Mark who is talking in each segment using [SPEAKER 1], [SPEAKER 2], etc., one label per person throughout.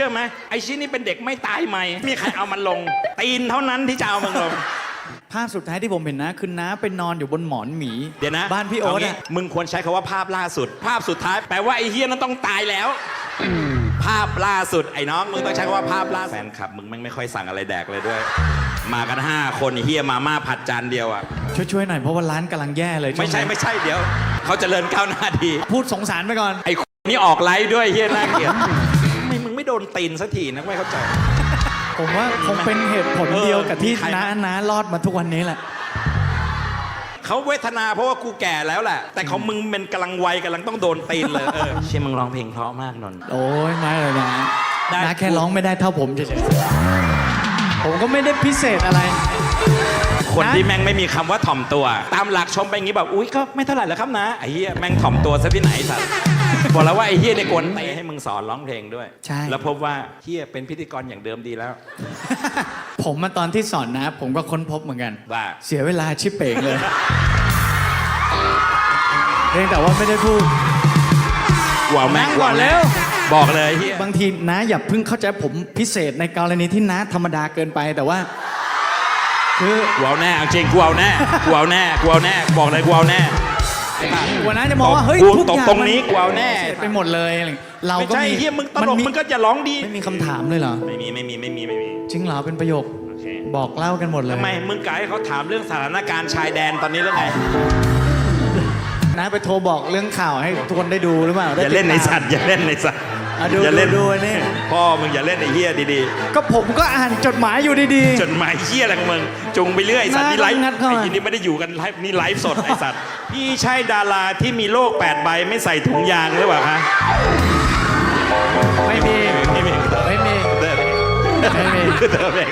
[SPEAKER 1] เชื่อไหมไอชิ้นนี้เป็นเด็กไม่ตายใหม่ มีใครเอามันลง ตีนเท่านั้นที่จะเอามันลง
[SPEAKER 2] ภาพสุดท้ายที่ผมเห็นนะ คือน้าไปนอนอยู่บนหมอนหมี
[SPEAKER 1] เดี๋ยวนะ
[SPEAKER 2] บ้านพี่โอ๊ต
[SPEAKER 1] เางี้
[SPEAKER 2] อะ
[SPEAKER 1] มึงควรใช้คาว่าภาพล่าสุด ภาพสุดท้ายแปลว่าไอ้เฮียนั้นต้องตายแล้ว ภาพล่าสุดไอ้น้องมึงต้องใช้คำว่าภาพล่าสุดแฟนคลับ มึงแม่งไม่ค่อยสั่งอะไรแดกเลยด้วย มากันห้าคนไอ้เฮียมาม่าผัดจานเดียวอะ
[SPEAKER 2] ช่วยๆหน่อยเพราะว่าร้านกำลังแย่เลย
[SPEAKER 1] ไม่ใช่
[SPEAKER 2] วงนี้
[SPEAKER 1] ไม่ใช่เดี๋ยว เขาเจริญก้าวหน้าดี
[SPEAKER 2] พูดสงสารไปก่อน
[SPEAKER 1] ไอ้นี่ออกไลฟ์ด้วยเฮียน่าเกลียดทำไมมึงไม่ โดนตีนสักทีนะไม่เข้าใจ
[SPEAKER 2] ผมว่าคงเป็นเหตุผล
[SPEAKER 1] เออ
[SPEAKER 2] เดียวกับที่
[SPEAKER 1] มีใคร
[SPEAKER 2] น้าน้ารอดมาทุกวันนี้แหละ
[SPEAKER 1] เขาเวทนาเพราะว่ากูแก่แล้วแหละ แต่ของมึงเป็นกำลังวัยกำลังต้องโดนตีนเลยเออ เชี่ยมึงร้องเพลงเพราะมากนนท์
[SPEAKER 2] โอ้ยไม่เลยนะ
[SPEAKER 1] ได้
[SPEAKER 2] น้าแค่ร้องไม่ได้เท่าผมเฉยๆ ผมก็ไม่ได้พิเศษอะไร
[SPEAKER 1] คน
[SPEAKER 2] นะ
[SPEAKER 1] ที่แม่งไม่มีคำว่าถ่อมตัว ตามหลักชมไปอย่างงี้แบบอุ้ยก็ไม่เท่าไหร่แล้วครับนะไอ้เหี้ยแม่งถ่อมตัวซะที่ไหนสัตว์ บอกแล้วว่าไอ้เหี้ยในยกวนเตะให้มึงสอนร้องเพลงด้วย
[SPEAKER 2] ใช่
[SPEAKER 1] แล้วพบว่าเหี้ยเป็นพิธีกรอย่างเดิมดีแล้ว
[SPEAKER 2] ผมมาตอนที่สอนนะ ผมก็ค้นพบเหมือนกัน
[SPEAKER 1] ว่า
[SPEAKER 2] เสียเวลาชิบเป่งเลย เพียงแต่ว่าไม่ได้พูด
[SPEAKER 1] ว้าวแม่ง
[SPEAKER 2] นั่งก่อนแล้ว
[SPEAKER 1] บอกเลยเหี้ย
[SPEAKER 2] บางทีน้าอย่าเพิ่งเข้าใจผมพิเศษในกรณีที่น้าธรรมดาเกินไปแต่ว่า คือ
[SPEAKER 1] กูเอาแน่เอาจริงกูเอาแน่กูเอาแน่กูเอาแน่บอกเลยกูเอาแน่
[SPEAKER 2] วันนั้นจะมองว่าเฮ้ย
[SPEAKER 1] กู
[SPEAKER 2] ทุก
[SPEAKER 1] ตก
[SPEAKER 2] อย่าง
[SPEAKER 1] ตรงนี้กูเอาแน่
[SPEAKER 2] พิเศษไปหมดเลยอะไรเรา
[SPEAKER 1] ไม่
[SPEAKER 2] ก็
[SPEAKER 1] ใช่
[SPEAKER 2] มี
[SPEAKER 1] เหี้ยมึงตลก
[SPEAKER 2] มี
[SPEAKER 1] มึงก็จะร้องดี
[SPEAKER 2] ไม่มีคำถามเลยเหรอ
[SPEAKER 1] ไม่มีไม่มีไม่มีไม่มี
[SPEAKER 2] จริงเหรอเป็นประโยค
[SPEAKER 1] โอเค
[SPEAKER 2] บอกเล่ากันหมดเลย
[SPEAKER 1] ทำไมมึงกายให้เขาถามเรื่องสถานการณ์ชายแดนตอนนี้แล้วไง
[SPEAKER 2] นะไปโทรบอกเรื่องข่าวให้ทุกคนได้ดูหรือเปล่า
[SPEAKER 1] อ
[SPEAKER 2] ได้
[SPEAKER 1] ย่าเล่นใน
[SPEAKER 2] ติดตาม
[SPEAKER 1] สัตว์อย่าเล่นในสัตว์
[SPEAKER 2] อะดู
[SPEAKER 1] อย่าเล่น
[SPEAKER 2] ดูดูนี่
[SPEAKER 1] พ่อมึงอย่าเล่นไอ้เหี้ยดี
[SPEAKER 2] ก็ผมก็อ่านจดหมายอยู่ดี
[SPEAKER 1] ๆจดหมายเหี้ยอะไรของมึงจุงไปเรื่อยไอ้สัตว์นี่ไลฟ์
[SPEAKER 2] งัดเข้ามา
[SPEAKER 1] ไอ้ยี่นี่ไม่ได้อยู่กันไลฟ์นี่ไลฟ์สดไอ้สัตว์พี่ใช่ดาราที่มีโรคแปดใบไม่ใส่ถุงยางหรือเปล่าคะ
[SPEAKER 2] ๆ ไม่มี
[SPEAKER 1] ไม่มี
[SPEAKER 2] ไม่มี
[SPEAKER 1] เดิน
[SPEAKER 2] ไม่มี
[SPEAKER 1] เดินเอง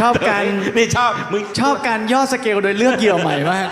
[SPEAKER 2] ชอบการ
[SPEAKER 1] นี่ชอบมึง
[SPEAKER 2] ชอบการย่อสเกลโดยเลือกเหยื่อใหม่มาก